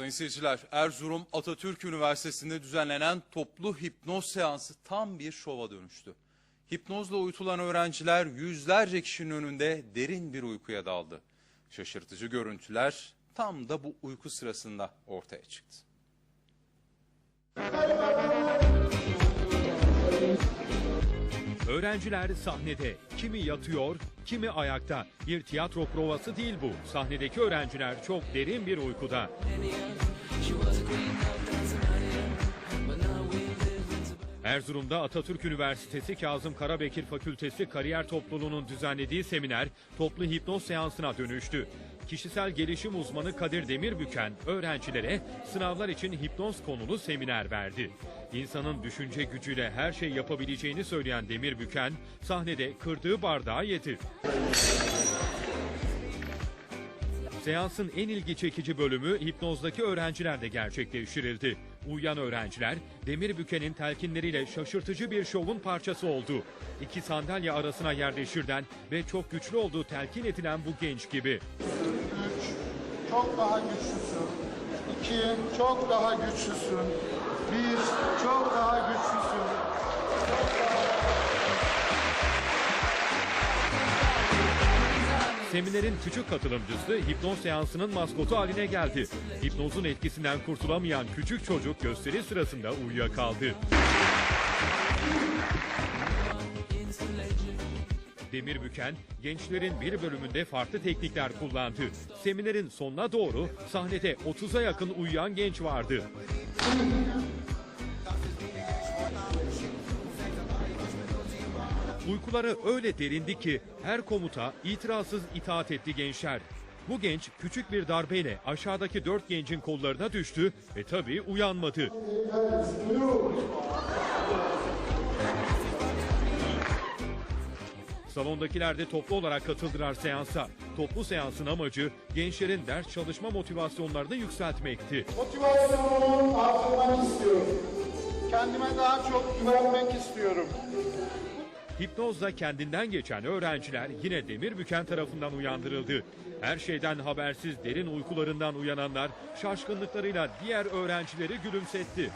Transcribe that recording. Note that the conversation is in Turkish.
Sayın seyirciler, Erzurum Atatürk Üniversitesi'nde düzenlenen toplu hipnoz seansı tam bir şova dönüştü. Hipnozla uyutulan öğrenciler yüzlerce kişinin önünde derin bir uykuya daldı. Şaşırtıcı görüntüler tam da bu uyku sırasında ortaya çıktı. Öğrenciler sahnede. Kimi yatıyor, kimi ayakta. Bir tiyatro provası değil bu. Sahnedeki öğrenciler çok derin bir uykuda. Erzurum'da Atatürk Üniversitesi Kazım Karabekir Fakültesi Kariyer Topluluğu'nun düzenlediği seminer toplu hipnoz seansına dönüştü. Kişisel gelişim uzmanı Kadir Demirbüken öğrencilere sınavlar için hipnoz konulu seminer verdi. İnsanın düşünce gücüyle her şey yapabileceğini söyleyen Demirbüken sahnede kırdığı bardağı yedi. Seansın en ilgi çekici bölümü hipnozdaki öğrencilerde gerçekleştirildi. Uyuyan öğrenciler demir bükenin telkinleriyle şaşırtıcı bir şovun parçası oldu. İki sandalye arasına yerleşirden ve çok güçlü olduğu telkin edilen bu genç gibi. 3 çok daha güçlüsün. 2 çok daha güçlüsün. 1 çok daha güçlüsün. Seminerin küçük katılımcısı hipnoz seansının maskotu haline geldi. Hipnozun etkisinden kurtulamayan küçük çocuk gösteri sırasında uyuyakaldı. Demirbüken gençlerin bir bölümünde farklı teknikler kullandı. Seminerin sonuna doğru sahnede 30'a yakın uyuyan genç vardı. Uykuları öyle derindi ki her komuta itirazsız itaat etti gençler. Bu genç küçük bir darbeyle aşağıdaki dört gencin kollarına düştü ve tabii uyanmadı. Salondakiler de toplu olarak katıldılar seansa. Toplu seansın amacı gençlerin ders çalışma motivasyonlarını yükseltmekti. Motivasyonumu artırmak istiyorum. Kendime daha çok güvenmek istiyorum. Hipnozla kendinden geçen öğrenciler yine Demirbüken tarafından uyandırıldı. Her şeyden habersiz derin uykularından uyananlar şaşkınlıklarıyla diğer öğrencileri gülümsetti.